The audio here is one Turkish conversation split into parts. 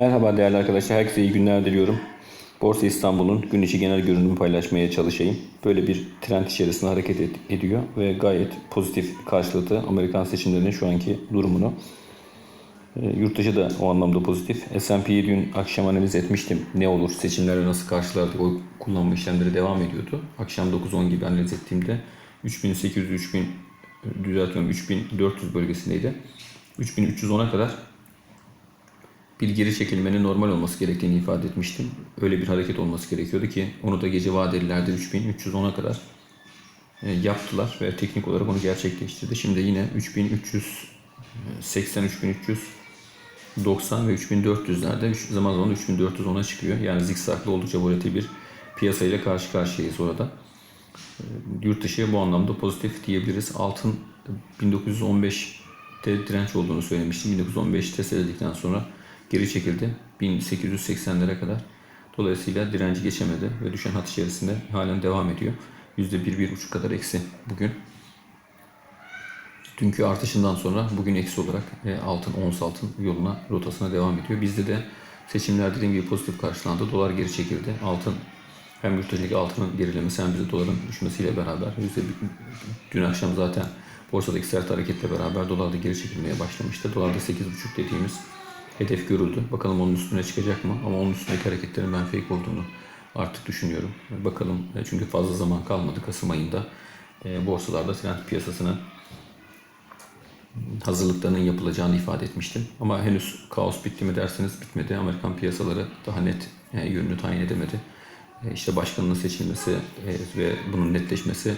Merhaba değerli arkadaşlar, herkese iyi günler diliyorum. Borsa İstanbul'un gün içi genel görünümü paylaşmaya çalışayım. Böyle bir trend içerisinde hareket et- ediyor ve gayet pozitif karşıladı Amerikan seçimlerinin şu anki durumunu. E, yurt dışı da o anlamda pozitif. S&P'yi dün akşam analiz etmiştim. Ne olur seçimlerle nasıl karşılardık oy kullanma işlemleri devam ediyordu. Akşam 9-10 gibi analiz ettiğimde 3800-3000 düzeltiyorum 3400 bölgesindeydi. 3310'a kadar bir geri çekilmenin normal olması gerektiğini ifade etmiştim. Öyle bir hareket olması gerekiyordu ki onu da gece vadelilerde 3310'a kadar e, yaptılar ve teknik olarak onu gerçekleştirdi. Şimdi yine 3380, 3390 ve 3400'lerde üç- zaman zaman 3410'a çıkıyor. Yani zikzaklı oldukça volatil bir piyasayla karşı karşıyayız orada. E, Yurt dışı bu anlamda pozitif diyebiliriz. Altın 1915'te direnç olduğunu söylemiştim. 1915'te seyredildikten sonra geri çekildi. 1880'lere kadar. Dolayısıyla direnci geçemedi ve düşen hat içerisinde halen devam ediyor. %1-1,5 kadar eksi bugün. Dünkü artışından sonra bugün eksi olarak e, altın, ons altın yoluna, rotasına devam ediyor. Bizde de seçimler dediğim gibi pozitif karşılandı. Dolar geri çekildi. Altın hem yurt altının gerilemesi hem bizde doların düşmesiyle beraber yüzde dün akşam zaten borsadaki sert hareketle beraber dolar da geri çekilmeye başlamıştı. Dolarda 8,5 dediğimiz hedef görüldü. Bakalım onun üstüne çıkacak mı? Ama onun üstündeki hareketlerin ben fake olduğunu artık düşünüyorum. Bakalım e, çünkü fazla zaman kalmadı Kasım ayında e, borsalarda trend piyasasına hazırlıklarının yapılacağını ifade etmiştim. Ama henüz kaos bitti mi derseniz bitmedi. Amerikan piyasaları daha net e, yönünü tayin edemedi. İşte başkanının seçilmesi ve bunun netleşmesi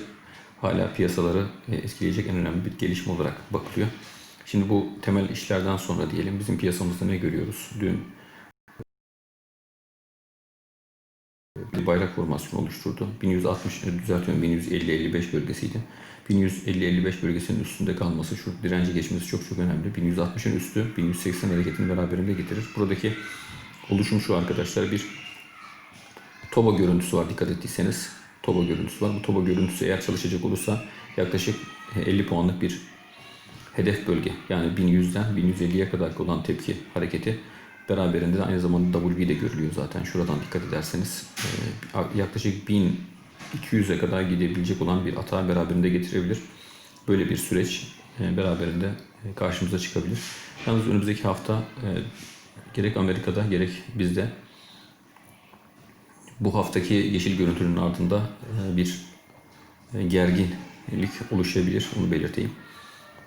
hala piyasaları etkileyecek en önemli bir gelişme olarak bakılıyor. Şimdi bu temel işlerden sonra diyelim bizim piyasamızda ne görüyoruz? Dün bir bayrak formasyonu oluşturdu. 1160 e, düzeltiyorum 1150-55 bölgesiydi. 1150-55 bölgesinin üstünde kalması, şu direnci geçmesi çok çok önemli. 1160'ın üstü 1180 hareketini beraberinde getirir. Buradaki oluşum şu arkadaşlar bir toba görüntüsü var dikkat ettiyseniz. Toba görüntüsü var. Bu toba görüntüsü eğer çalışacak olursa yaklaşık e, 50 puanlık bir hedef bölge. Yani 1100'den 1150'ye kadar olan tepki hareketi beraberinde de aynı zamanda WB de görülüyor zaten. Şuradan dikkat ederseniz e, yaklaşık 1200'e kadar gidebilecek olan bir atağı beraberinde getirebilir. Böyle bir süreç e, beraberinde e, karşımıza çıkabilir. Yalnız önümüzdeki hafta gerek Amerika'da gerek bizde bu haftaki yeşil görüntünün ardında bir gerginlik oluşabilir. Onu belirteyim.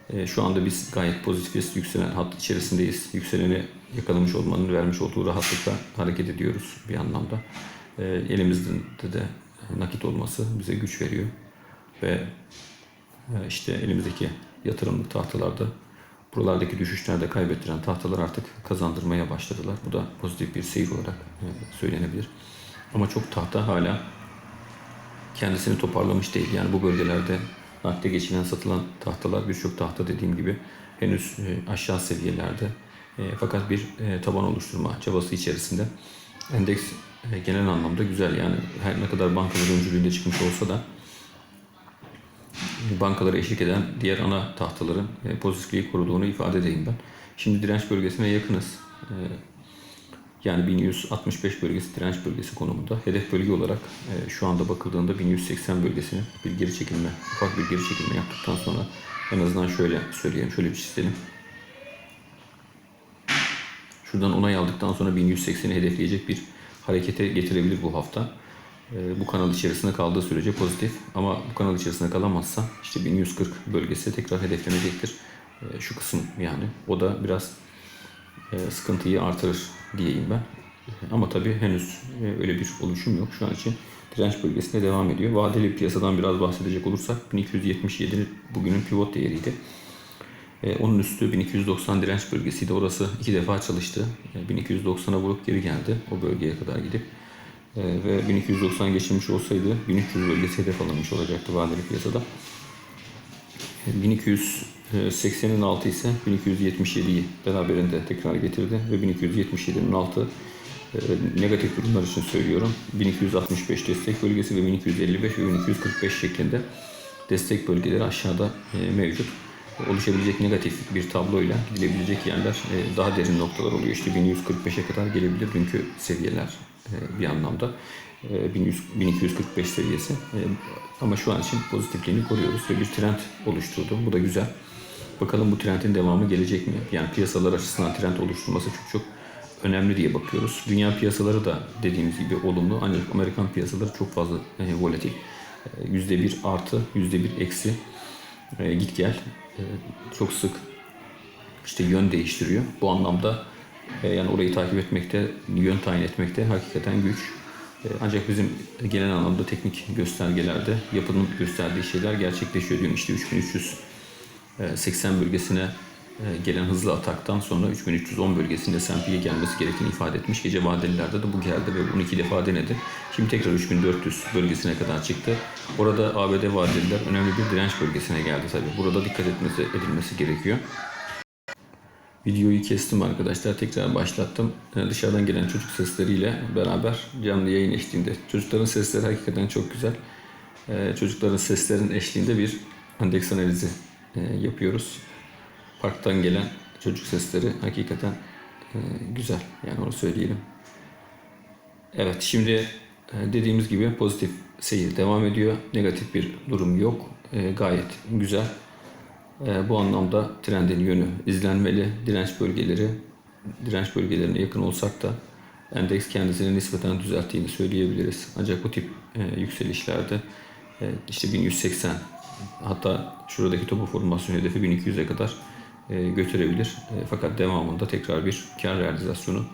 E, Şu anda biz gayet pozitifiz. Yükselen hat içerisindeyiz. Yükseleni yakalamış olmanın vermiş olduğu rahatlıkla hareket ediyoruz bir anlamda. E, Elimizde de nakit olması bize güç veriyor. Ve e, işte elimizdeki yatırımlık tahtalarda buralardaki düşüşlerde kaybettiren tahtalar artık kazandırmaya başladılar. Bu da pozitif bir seyir olarak söylenebilir. Ama çok tahta hala kendisini toparlamış değil. Yani bu bölgelerde nakde geçilen satılan tahtalar birçok tahta dediğim gibi henüz e, aşağı seviyelerde. E, fakat bir e, taban oluşturma çabası içerisinde. Endeks genel anlamda güzel. Yani her ne kadar bankalar öncülüğünde çıkmış olsa da bankalara eşlik eden diğer ana tahtaların pozitifliği koruduğunu ifade edeyim ben. Şimdi direnç bölgesine yakınız. Yani 1165 bölgesi direnç bölgesi konumunda. Hedef bölge olarak e, şu anda bakıldığında 1180 bölgesine bir geri çekilme, ufak bir geri çekilme yaptıktan sonra en azından şöyle söyleyelim, şöyle bir çizelim. Şuradan onay aldıktan sonra 1180'i hedefleyecek bir harekete getirebilir bu hafta. E, bu kanal içerisinde kaldığı sürece pozitif ama bu kanal içerisinde kalamazsa işte 1140 bölgesi tekrar hedeflenecektir. E, şu kısım yani. O da biraz sıkıntıyı artırır diyeyim ben. E, Ama tabii henüz e, öyle bir oluşum yok. Şu an için direnç bölgesinde devam ediyor. Vadeli piyasadan biraz bahsedecek olursak 1277 bugünün pivot değeriydi. E, Onun üstü 1290 direnç bölgesiydi. Orası iki defa çalıştı. E, 1290'a vurup geri geldi o bölgeye kadar gidip. E, Ve 1290 geçilmiş olsaydı 1300 bölgesi hedef alınmış olacaktı vadeli piyasada. 1280'in altı ise 1277'yi beraberinde tekrar getirdi ve 1277'nin altı e, negatif durumlar için söylüyorum. 1265 destek bölgesi ve 1255 ve 1245 şeklinde destek bölgeleri aşağıda e, mevcut. oluşabilecek negatif bir tabloyla gidilebilecek yerler e, daha derin noktalar oluyor. İşte 1145'e kadar gelebilir dünkü seviyeler bir anlamda. E, 1100, 1245 seviyesi. E, ama şu an için pozitifliğini koruyoruz ve bir trend oluşturdu. Bu da güzel. Bakalım bu trendin devamı gelecek mi? Yani piyasalar açısından trend oluşturması çok çok önemli diye bakıyoruz. Dünya piyasaları da dediğimiz gibi olumlu ancak Amerikan piyasaları çok fazla e, volatil. E, %1 artı, %1 eksi e, git gel e, çok sık işte yön değiştiriyor. Bu anlamda e, yani orayı takip etmekte, yön tayin etmekte hakikaten güç. E, Ancak bizim genel anlamda teknik göstergelerde yapının gösterdiği şeyler gerçekleşiyor diyorum. İşte 3380 bölgesine e, gelen hızlı ataktan sonra 3310 bölgesinde S&P'ye gelmesi gerektiğini ifade etmiş. Gece vadelilerde de bu geldi ve bunu iki defa denedi. Şimdi tekrar 3400 bölgesine kadar çıktı. Orada ABD vadeliler önemli bir direnç bölgesine geldi tabii. Burada dikkat etmesi, edilmesi gerekiyor. Videoyu kestim arkadaşlar. Tekrar başlattım. Ee, Dışarıdan gelen çocuk sesleriyle beraber canlı yayın eşliğinde. Çocukların sesleri hakikaten çok güzel. Ee, Çocukların seslerin eşliğinde bir endeks analizi e, yapıyoruz. Parktan gelen çocuk sesleri hakikaten e, güzel. Yani onu söyleyelim. Evet şimdi e, dediğimiz gibi pozitif seyir devam ediyor. Negatif bir durum yok. E, Gayet güzel. E, Bu anlamda trendin yönü izlenmeli. Direnç bölgeleri direnç bölgelerine yakın olsak da endeks kendisini nispeten düzelttiğini söyleyebiliriz. Ancak bu tip e, yükselişlerde e, işte 1180 hatta şuradaki topu formasyon hedefi 1200'e kadar e, götürebilir. E, fakat devamında tekrar bir kar realizasyonu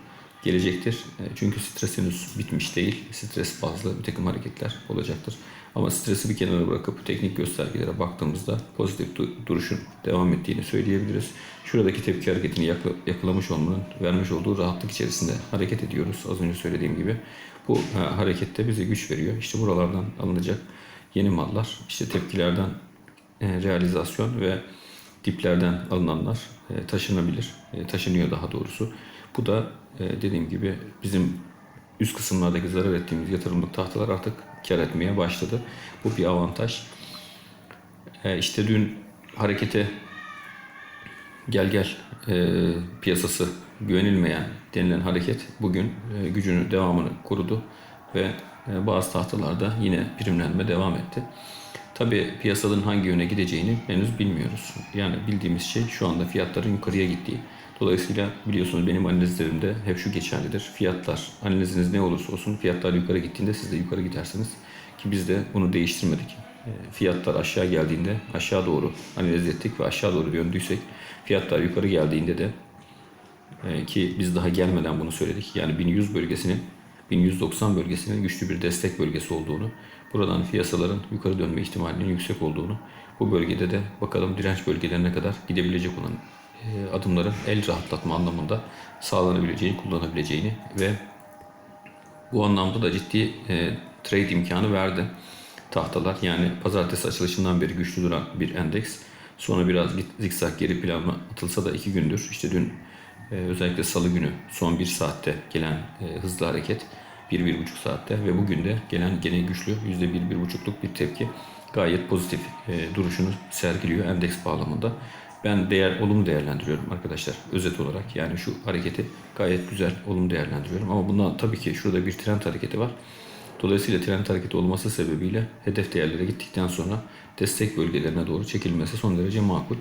gelecektir. E, Çünkü stres henüz bitmiş değil. Stres bazlı bir takım hareketler olacaktır. Ama stresi bir kenara bırakıp teknik göstergelere baktığımızda pozitif du- duruşun devam ettiğini söyleyebiliriz. Şuradaki tepki hareketini yakalamış olmanın vermiş olduğu rahatlık içerisinde hareket ediyoruz. Az önce söylediğim gibi. Bu ha, harekette bize güç veriyor. İşte buralardan alınacak yeni mallar, işte tepkilerden e, realizasyon ve diplerden alınanlar e, taşınabilir. E, taşınıyor daha doğrusu. Bu da e, dediğim gibi bizim üst kısımlardaki zarar ettiğimiz yatırımlık tahtalar artık kar etmeye başladı. Bu bir avantaj. E, işte dün harekete gel gel e, piyasası güvenilmeyen denilen hareket bugün e, gücünü devamını korudu ve e, bazı tahtalarda yine primlenme devam etti. Tabi piyasanın hangi yöne gideceğini henüz bilmiyoruz. Yani bildiğimiz şey şu anda fiyatların yukarıya gittiği. Dolayısıyla biliyorsunuz benim analizlerimde hep şu geçerlidir. Fiyatlar, analiziniz ne olursa olsun fiyatlar yukarı gittiğinde siz de yukarı gidersiniz. Ki biz de bunu değiştirmedik. E, Fiyatlar aşağı geldiğinde aşağı doğru analiz ettik ve aşağı doğru döndüysek fiyatlar yukarı geldiğinde de e, ki biz daha gelmeden bunu söyledik. Yani 1100 bölgesinin 1190 bölgesinin güçlü bir destek bölgesi olduğunu, buradan piyasaların yukarı dönme ihtimalinin yüksek olduğunu, bu bölgede de bakalım direnç bölgelerine kadar gidebilecek olan adımların el rahatlatma anlamında sağlanabileceğini, kullanabileceğini ve bu anlamda da ciddi e, trade imkanı verdi tahtalar. Yani pazartesi açılışından beri güçlü duran bir endeks. Sonra biraz zikzak geri plana atılsa da iki gündür. İşte dün e, özellikle salı günü son bir saatte gelen e, hızlı hareket. bir bir buçuk saatte ve bugün de gelen gene güçlü yüzde bir, bir buçukluk bir tepki gayet pozitif e, duruşunu sergiliyor endeks bağlamında. Ben değer olumlu değerlendiriyorum arkadaşlar özet olarak. Yani şu hareketi gayet güzel olumlu değerlendiriyorum. Ama bundan tabii ki şurada bir trend hareketi var. Dolayısıyla trend hareketi olması sebebiyle hedef değerlere gittikten sonra destek bölgelerine doğru çekilmesi son derece makul.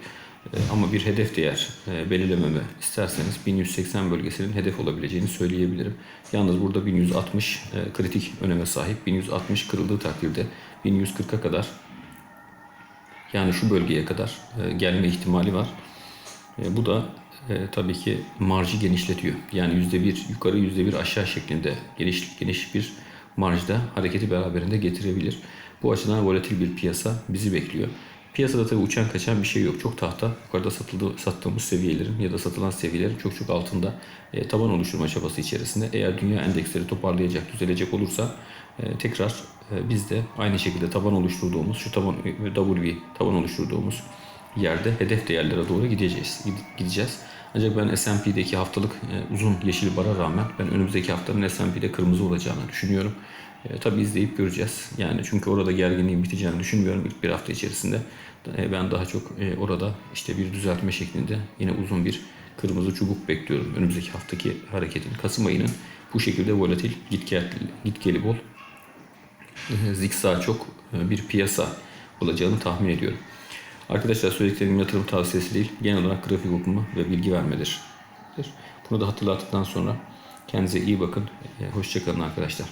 Ee, Ama bir hedef değer e, belirlememi isterseniz 1180 bölgesinin hedef olabileceğini söyleyebilirim. Yalnız burada 1160 e, kritik öneme sahip. 1160 kırıldığı takdirde 1140'a kadar yani şu bölgeye kadar e, gelme ihtimali var. E, bu da e, tabii ki marjı genişletiyor. Yani %1 yukarı %1 aşağı şeklinde geniş, geniş bir marjda hareketi beraberinde getirebilir. Bu açıdan volatil bir piyasa bizi bekliyor. Piyasada tabii uçan kaçan bir şey yok. Çok tahta yukarıda satıldığı, sattığımız seviyelerin ya da satılan seviyelerin çok çok altında e, taban oluşturma çabası içerisinde. Eğer dünya endeksleri toparlayacak, düzelecek olursa e, tekrar biz de aynı şekilde taban oluşturduğumuz, şu taban W taban oluşturduğumuz yerde hedef değerlere doğru gideceğiz. Gideceğiz. Ancak ben S&P'deki haftalık e, uzun yeşil bara rağmen ben önümüzdeki haftanın S&P'de kırmızı olacağını düşünüyorum. E, tabii izleyip göreceğiz. Yani çünkü orada gerginliğin biteceğini düşünmüyorum ilk bir hafta içerisinde. E, ben daha çok e, orada işte bir düzeltme şeklinde yine uzun bir kırmızı çubuk bekliyorum önümüzdeki haftaki hareketin. Kasım ayının bu şekilde volatil, git gel, bol, zikzak çok e, bir piyasa olacağını tahmin ediyorum. Arkadaşlar söylediklerim yatırım tavsiyesi değil, genel olarak grafik okuma ve bilgi vermedir. Bunu da hatırlattıktan sonra kendinize iyi bakın. E, Hoşçakalın arkadaşlar.